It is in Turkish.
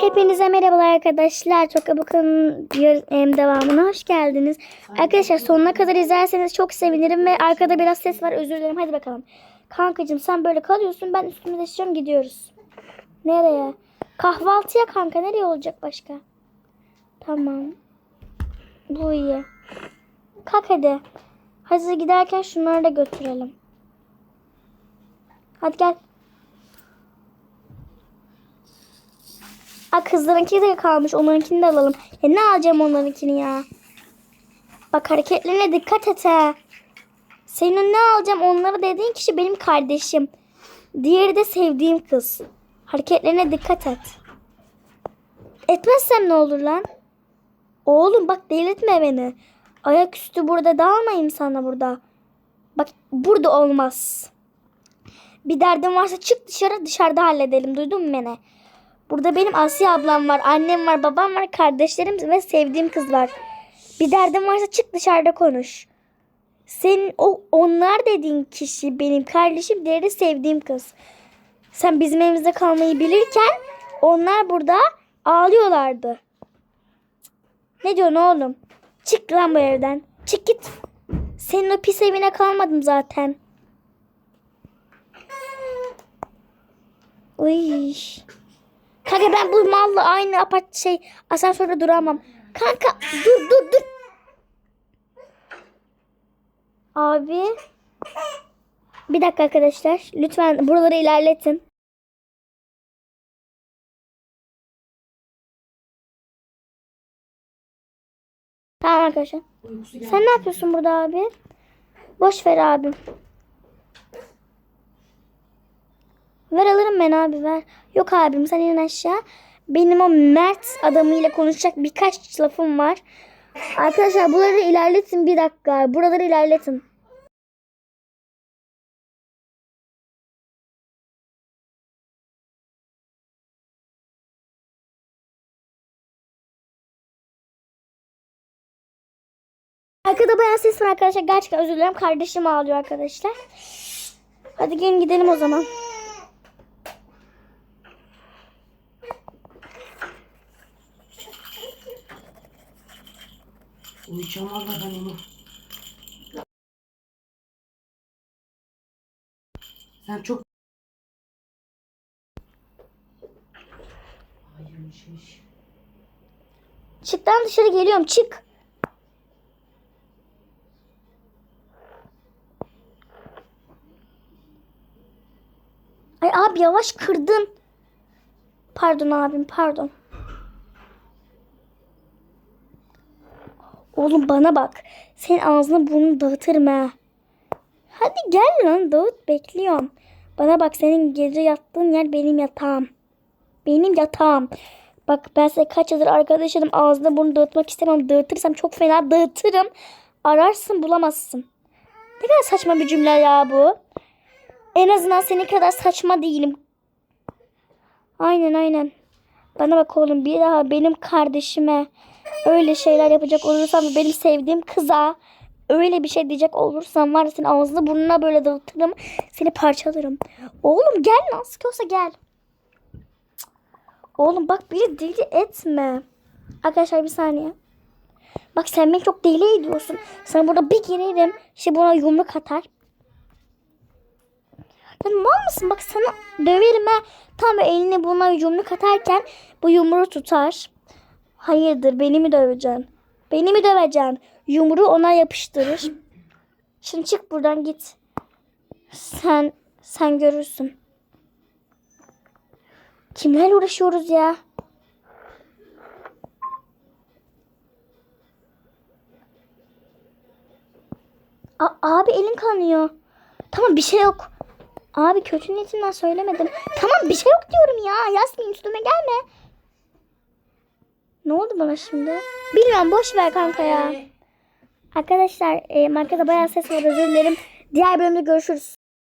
Hepinize merhabalar arkadaşlar. Çok bakın devamına hoş geldiniz. Arkadaşlar sonuna kadar izlerseniz çok sevinirim ve arkada biraz ses var özür dilerim. Hadi bakalım. Kankacığım sen böyle kalıyorsun ben üstümü değiştiriyorum gidiyoruz. Nereye? Kahvaltıya kanka nereye olacak başka? Tamam. Bu iyi. Kalk hadi. Hadi giderken şunları da götürelim. Hadi gel. Aa kızlarınki de kalmış. Onlarınkini de alalım. Ya ne alacağım onlarınkini ya? Bak hareketlerine dikkat et ha. Senin ne alacağım onları dediğin kişi benim kardeşim. Diğeri de sevdiğim kız. Hareketlerine dikkat et. Etmezsem ne olur lan? Oğlum bak delirtme beni. Ayaküstü burada dağılmayayım sana burada. Bak burada olmaz. Bir derdin varsa çık dışarı dışarıda halledelim. Duydun mu beni? Burada benim Asya ablam var, annem var, babam var, kardeşlerim ve sevdiğim kız var. Bir derdin varsa çık dışarıda konuş. Senin o onlar dediğin kişi benim kardeşim, diğeri sevdiğim kız. Sen bizim evimizde kalmayı bilirken onlar burada ağlıyorlardı. Ne diyorsun oğlum? Çık lan bu evden. Çık git. Senin o pis evine kalmadım zaten. Uy. Kanka ben bu malla aynı apart şey asansörde duramam. Kanka dur dur dur. Abi. Bir dakika arkadaşlar. Lütfen buraları ilerletin. Tamam arkadaşlar. Sen ne yapıyorsun burada abi? Boş ver abim. Ver alırım ben abi ver. Yok abim sen in aşağı. Benim o Mert adamıyla konuşacak birkaç lafım var. Arkadaşlar buraları ilerletin bir dakika. Buraları ilerletin. Arkada bayağı ses var arkadaşlar. Gerçekten özür dilerim. Kardeşim ağlıyor arkadaşlar. Hadi gelin gidelim o zaman. Uyuyacağım valla ben onu. Sen çok... Hayırmış. Çık lan dışarı geliyorum. Çık. Ay abi yavaş kırdın. Pardon abim pardon. Oğlum bana bak. Senin ağzını burnunu dağıtırım ha. Hadi gel lan dağıt bekliyorum. Bana bak senin gece yattığın yer benim yatağım. Benim yatağım. Bak ben size kaç yıldır arkadaşım ağzını burnunu dağıtmak istemem. Dağıtırsam çok fena dağıtırım. Ararsın bulamazsın. Ne kadar saçma bir cümle ya bu. En azından senin kadar saçma değilim. Aynen aynen. Bana bak oğlum bir daha benim kardeşime öyle şeyler yapacak olursam ve benim sevdiğim kıza öyle bir şey diyecek olursam var ya senin ağzını burnuna böyle dağıtırım. Seni parçalarım. Oğlum gel nasıl olsa gel. Oğlum bak beni deli etme. Arkadaşlar bir saniye. Bak sen beni çok deli ediyorsun. Sana burada bir girerim. İşte buna yumruk atar. Sen mal mısın? Bak sana döverim ha. Tam elini buna yumruk atarken bu yumruğu tutar. Hayırdır beni mi döveceksin? Beni mi döveceksin? Yumruğu ona yapıştırır. Şimdi çık buradan git. Sen sen görürsün. Kimlerle uğraşıyoruz ya? A- abi elin kanıyor. Tamam bir şey yok. Abi kötü niyetimden söylemedim. Tamam bir şey yok diyorum ya. Yasmin üstüme gelme. Ne oldu bana şimdi? Bilmiyorum boş ver kanka ya. Arkadaşlar e, markada bayağı ses var özür dilerim. Diğer bölümde görüşürüz.